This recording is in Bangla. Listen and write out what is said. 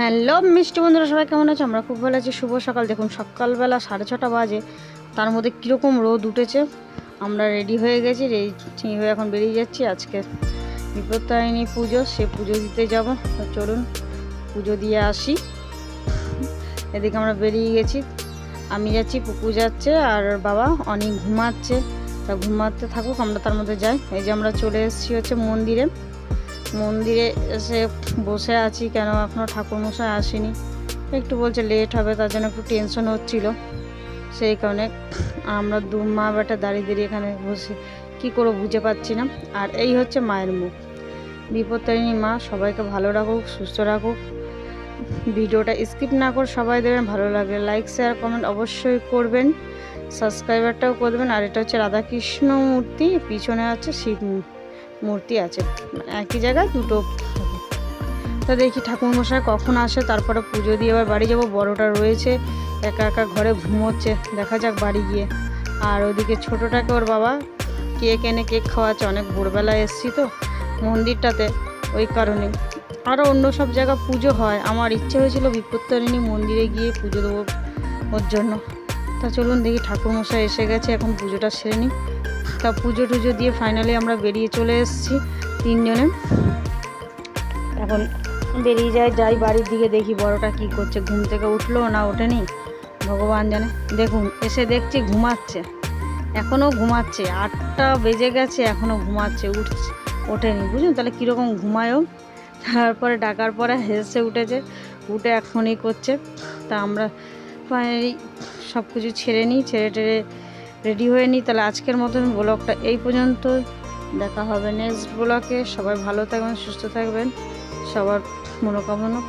হ্যালো মিষ্টি বন্ধুরা, সবাই কেমন আছে? আমরা খুব ভালো আছি। শুভ সকাল। দেখুন, সকালবেলা সাড়ে ছটা বাজে। তার মধ্যে কীরকম রোদ উঠেছে? আমরা রেডি হয়ে গেছি রেডি হয়ে এখন বেরিয়ে যাচ্ছি। আজকে বিপত্তারিণী পুজো, সে পুজো দিতে যাব। তো চলুন, পুজো দিয়ে আসি। এদিকে আমরা বেরিয়ে গেছি। আমি যাচ্ছি পুকু যাচ্ছে, আর বাবা অনেক ঘুমাচ্ছে। তা ঘুমাতে থাকুক, আমরা তার মধ্যে যাই। এই যে আমরা চলে এসেছি হচ্ছে মন্দিরে। মন্দিরে এসে বসে আছি, কেন এখনও ঠাকুরমশাই আসেনি। একটু বলছে লেট হবে, তার জন্য একটু টেনশন হচ্ছিল। সেই কারণে আমরা দু মা বেটা দাঁড়িয়ে দাঁড়িয়ে এখানে বসে কী করব বুঝে পাচ্ছি না। আর এই হচ্ছে মায়ের মুখ। বিপত্তারিণী মা, সবাইকে ভালো রাখুক, সুস্থ রাখুক। ভিডিওটা স্কিপ না করে সবাই দেবেন ভালো লাগলে লাইক শেয়ার কমেন্ট অবশ্যই করবেন। সাবস্ক্রাইবারটাও করবেন। আর এটা হচ্ছে রাধাকৃষ্ণ মূর্তি, পিছনে আছে শিব মূর্তি। আছে। মানে একই জায়গায় দুটো তো দেখি ঠাকুরমশাই কখন আসে, তারপরে পুজো দিয়ে আবার বাড়ি যাব। বড়টা রয়েছে, একা একা ঘরে ঘুমোচ্ছে। দেখা যাক বাড়ি গিয়ে। আর ওদিকে ছোটোটাকে ওর বাবা কেক এনে কেক খাওয়াচ্ছে। অনেক ভোরবেলায় এসছি তো মন্দিরটাতে, ওই কারণে। আরও অন্য সব জায়গা পুজো হয়। আমার ইচ্ছে হয়েছিল বিপত্তারিণী মন্দিরে গিয়ে পুজো দেবো ওর জন্য। তা চলুন দেখি ঠাকুরমশাই এসে গেছে, এখন পুজোটা সেরে নিই। তা পুজো টুজো দিয়ে ফাইনালি আমরা বেরিয়ে চলে এসেছি তিনজনে। এখন বেরিয়ে যাই যাই বাড়ির দিকে দেখি বড়টা কি করছে। ঘুম থেকে উঠল না ওঠেনি? ভগবান জানে। দেখুন, এসে দেখছি ঘুমাচ্ছে। এখনও ঘুমাচ্ছে। আটটা বেজে গেছে এখনও ঘুমাচ্ছে, উঠছে, ওঠেনি। বুঝুন তাহলে কীরকম ঘুমায়ও তারপরে ডাকার পরে হেসে উঠেছে, উঠে এখনই করছে। তা আমরা সব কিছু ছেড়ে নিই। ছেড়ে টেড়ে রেডি হয়ে নিই, তাহলে আজকের মতন ব্লগটা এই পর্যন্ত দেখা হবে নেক্সট ব্লগে। সবাই ভালো থাকবেন, সুস্থ থাকবেন। সবার মনোকামনা।